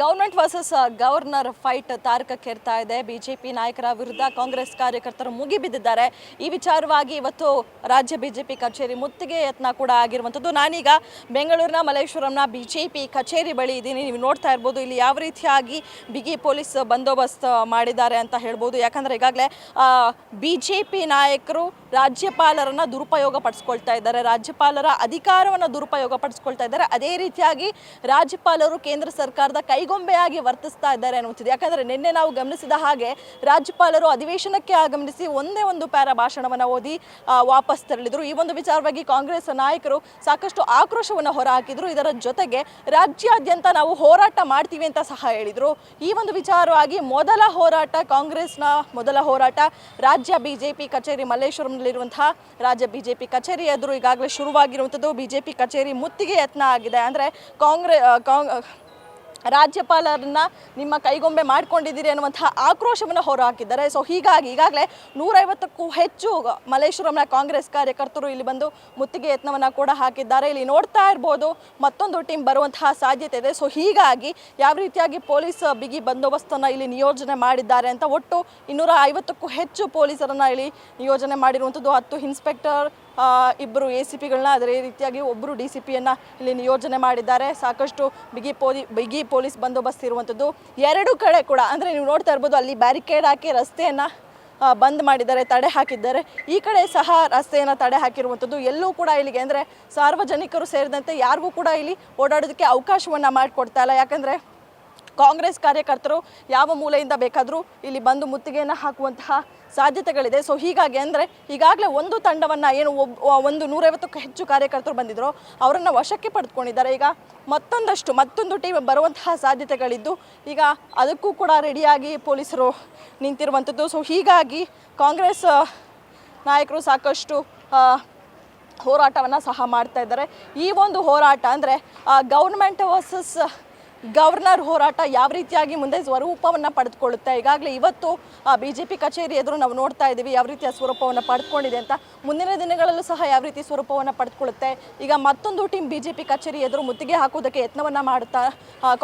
Government versus governor fight ತಾರಕಕ್ಕೇರ್ತಾ ಇದೆ. BJP ನಾಯಕರ ವಿರುದ್ಧ ಕಾಂಗ್ರೆಸ್ ಕಾರ್ಯಕರ್ತರು ಮುಗಿಬಿದ್ದಿದ್ದಾರೆ ಈ ವಿಚಾರವಾಗಿ ಇವತ್ತು ರಾಜ್ಯ ಬಿಜೆಪಿ ಕಚೇರಿ ಮುತ್ತಿಗೆ ಯತ್ನ ಕೂಡ ಆಗಿರುವಂಥದ್ದು. ನಾನೀಗ ಬೆಂಗಳೂರಿನ ಮಲ್ಲೇಶ್ವರಂನ ಬಿಜೆಪಿ ಕಚೇರಿ ಬಳಿ ಇದ್ದೀನಿ. ನೀವು ನೋಡ್ತಾ ಇರ್ಬೋದು ಇಲ್ಲಿ ಯಾವ ರೀತಿಯಾಗಿ ಬಿಗಿ ಪೊಲೀಸ್ ಬಂದೋಬಸ್ತ್ ಮಾಡಿದ್ದಾರೆ ಅಂತ ಹೇಳ್ಬೋದು. ಯಾಕಂದರೆ ಈಗಾಗಲೇ ಬಿಜೆಪಿ ನಾಯಕರು ರಾಜ್ಯಪಾಲರನ್ನ ದುರುಪಯೋಗ ಪಡಿಸ್ಕೊಳ್ತಾ ಇದ್ದಾರೆ. ರಾಜ್ಯಪಾಲರ ಅಧಿಕಾರವನ್ನು ದುರುಪಯೋಗ ಪಡಿಸ್ಕೊಳ್ತಾ ಇದ್ದಾರೆ. ಅದೇ ರೀತಿಯಾಗಿ ರಾಜ್ಯಪಾಲರು ಕೇಂದ್ರ ಸರ್ಕಾರದ ಕೈಗೊಂಬೆಯಾಗಿ ವರ್ತಿಸ್ತಾ ಇದ್ದಾರೆ ಅನ್ನುವಂಥದ್ದು. ಯಾಕಂದ್ರೆ ನಿನ್ನೆ ನಾವು ಗಮನಿಸಿದ ಹಾಗೆ ರಾಜ್ಯಪಾಲರು ಅಧಿವೇಶನಕ್ಕೆ ಆಗಮನಿಸಿ ಒಂದೇ ಒಂದು ಪ್ಯಾರ ಭಾಷಣವನ್ನು ಓದಿ ವಾಪಸ್ ತೆರಳಿದ್ರು. ಈ ಒಂದು ವಿಚಾರವಾಗಿ ಕಾಂಗ್ರೆಸ್ ನಾಯಕರು ಸಾಕಷ್ಟು ಆಕ್ರೋಶವನ್ನು ಹೊರಹಾಕಿದ್ರು. ಇದರ ಜೊತೆಗೆ ರಾಜ್ಯಾದ್ಯಂತ ನಾವು ಹೋರಾಟ ಮಾಡ್ತೀವಿ ಅಂತ ಸಹ ಹೇಳಿದರು. ಈ ಒಂದು ವಿಚಾರವಾಗಿ ಮೊದಲ ಹೋರಾಟ ಕಾಂಗ್ರೆಸ್ನ ಮೊದಲ ಹೋರಾಟ ರಾಜ್ಯ ಬಿಜೆಪಿ ಕಚೇರಿ ಮಲ್ಲೇಶ್ವರಂನಲ್ಲಿರುವಂತಹ ರಾಜ್ಯ ಬಿಜೆಪಿ ಕಚೇರಿ ಎದುರು ಈಗಾಗಲೇ ಶುರುವಾಗಿರುವಂಥದ್ದು. ಬಿಜೆಪಿ ಕಚೇರಿ ಮುತ್ತಿಗೆ ಯತ್ನ ಆಗಿದೆ. ಅಂದರೆ ಕಾಂಗ್ರೆ ಕಾಂಗ್ ರಾಜ್ಯಪಾಲರನ್ನ ನಿಮ್ಮ ಕೈಗೊಂಬೆ ಮಾಡ್ಕೊಂಡಿದ್ದೀರಿ ಅನ್ನುವಂತಹ ಆಕ್ರೋಶವನ್ನು ಹೊರಹಾಕಿದ್ದಾರೆ. ಸೊ ಹೀಗಾಗಿ ಈಗಾಗಲೇ ನೂರೈವತ್ತಕ್ಕೂ ಹೆಚ್ಚು ಮಲೇಶ್ವರಂನ ಕಾಂಗ್ರೆಸ್ ಕಾರ್ಯಕರ್ತರು ಇಲ್ಲಿ ಬಂದು ಮುತ್ತಿಗೆ ಯತ್ನವನ್ನು ಕೂಡ ಹಾಕಿದ್ದಾರೆ. ಇಲ್ಲಿ ನೋಡ್ತಾ ಇರ್ಬೋದು ಮತ್ತೊಂದು ಟೀಮ್ ಬರುವಂತಹ ಸಾಧ್ಯತೆ ಇದೆ. ಸೊ ಹೀಗಾಗಿ ಯಾವ ರೀತಿಯಾಗಿ ಪೊಲೀಸ್ ಬಿಗಿ ಬಂದೋಬಸ್ತನ್ನು ಇಲ್ಲಿ ನಿಯೋಜನೆ ಮಾಡಿದ್ದಾರೆ ಅಂತ ಒಟ್ಟು ಇನ್ನೂರ ಐವತ್ತಕ್ಕೂ ಹೆಚ್ಚು ಪೊಲೀಸರನ್ನು ಇಲ್ಲಿ ನಿಯೋಜನೆ ಮಾಡಿರುವಂಥದ್ದು. ಹತ್ತು ಇನ್ಸ್ಪೆಕ್ಟರ್ ಇಬ್ಬರು ಎ ಸಿ ಪಿಗಳನ್ನ ಅದೇ ರೀತಿಯಾಗಿ ಒಬ್ಬರು ಡಿ ಸಿ ಪಿಯನ್ನು ಇಲ್ಲಿ ನಿಯೋಜನೆ ಮಾಡಿದ್ದಾರೆ. ಸಾಕಷ್ಟು ಬಿಗಿ ಪೊಲಿ, ಬಿಗಿ ಪೊಲೀಸ್ ಬಂದೋಬಸ್ತ್ ಇರುವಂಥದ್ದು ಎರಡು ಕಡೆ ಕೂಡ, ಅಂದರೆ ನೀವು ನೋಡ್ತಾ ಇರ್ಬೋದು, ಅಲ್ಲಿ ಬ್ಯಾರಿಕೇಡ್ ಹಾಕಿ ರಸ್ತೆಯನ್ನು ಬಂದ್ ಮಾಡಿದ್ದಾರೆ, ತಡೆ ಹಾಕಿದ್ದಾರೆ. ಈ ಕಡೆ ಸಹ ರಸ್ತೆಯನ್ನು ತಡೆ ಹಾಕಿರುವಂಥದ್ದು ಎಲ್ಲೂ ಕೂಡ ಇಲ್ಲಿಗೆ, ಅಂದರೆ ಸಾರ್ವಜನಿಕರು ಸೇರಿದಂತೆ ಯಾರಿಗೂ ಕೂಡ ಇಲ್ಲಿ ಓಡಾಡೋದಕ್ಕೆ ಅವಕಾಶವನ್ನು ಮಾಡಿಕೊಡ್ತಾ ಇಲ್ಲ. ಯಾಕಂದರೆ ಕಾಂಗ್ರೆಸ್ ಕಾರ್ಯಕರ್ತರು ಯಾವ ಮೂಲೆಯಿಂದ ಬೇಕಾದರೂ ಇಲ್ಲಿ ಬಂದು ಮುತ್ತಿಗೆಯನ್ನು ಹಾಕುವಂತಹ ಸಾಧ್ಯತೆಗಳಿದೆ. ಸೊ ಹೀಗಾಗಿ ಅಂದರೆ ಈಗಾಗಲೇ ಒಂದು ತಂಡವನ್ನು ಏನು ಒಂದು ನೂರೈವತ್ತಕ್ಕೂ ಹೆಚ್ಚು ಕಾರ್ಯಕರ್ತರು ಬಂದಿದ್ದರು ಅವರನ್ನು ವಶಕ್ಕೆ ಪಡೆದುಕೊಂಡಿದ್ದಾರೆ. ಈಗ ಮತ್ತೊಂದಷ್ಟು, ಮತ್ತೊಂದು ಟೀಮ್ ಬರುವಂತಹ ಸಾಧ್ಯತೆಗಳಿದ್ದು ಈಗ ಅದಕ್ಕೂ ಕೂಡ ರೆಡಿಯಾಗಿ ಪೊಲೀಸರು ನಿಂತಿರುವಂಥದ್ದು ಸೊ ಹೀಗಾಗಿ ಕಾಂಗ್ರೆಸ್ ನಾಯಕರು ಸಾಕಷ್ಟು ಹೋರಾಟವನ್ನು ಸಹ ಮಾಡ್ತಾ ಇದ್ದಾರೆ. ಈ ಒಂದು ಹೋರಾಟ ಅಂದರೆ ಗೌರ್ಮೆಂಟ್ ವರ್ಸಸ್ ಗವರ್ನರ್ ಹೋರಾಟ ಯಾವ ರೀತಿಯಾಗಿ ಮುಂದೆ ಸ್ವರೂಪವನ್ನು ಪಡೆದುಕೊಳ್ಳುತ್ತೆ? ಈಗಾಗಲೇ ಇವತ್ತು ಬಿ ಜೆ ಪಿ ಕಚೇರಿ ಎದುರು ನಾವು ನೋಡ್ತಾ ಇದ್ದೀವಿ ಯಾವ ರೀತಿಯ ಸ್ವರೂಪವನ್ನು ಪಡೆದುಕೊಂಡಿದೆ ಅಂತ. ಮುಂದಿನ ದಿನಗಳಲ್ಲೂ ಸಹ ಯಾವ ರೀತಿ ಸ್ವರೂಪವನ್ನು ಪಡೆದುಕೊಳ್ಳುತ್ತೆ? ಈಗ ಮತ್ತೊಂದು ಟೀಮ್ ಬಿ ಜೆ ಪಿ ಕಚೇರಿ ಎದುರು ಮುತ್ತಿಗೆ ಹಾಕುವುದಕ್ಕೆ ಯತ್ನವನ್ನು ಮಾಡುತ್ತಾ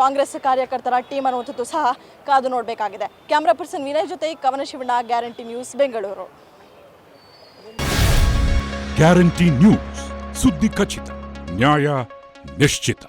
ಕಾಂಗ್ರೆಸ್ ಕಾರ್ಯಕರ್ತರ ಟೀಮ್ ಅನ್ನುವಂಥದ್ದು ಸಹ ಕಾದು ನೋಡಬೇಕಾಗಿದೆ. ಕ್ಯಾಮ್ರಾ ಪರ್ಸನ್ ವಿನಯ್ ಜೊತೆ Kavana Shivanna, guarantee news, Bengaluru. Guarantee news, ಸುದ್ದಿ ಖಚಿತ, ನ್ಯಾಯ ನಿಶ್ಚಿತ.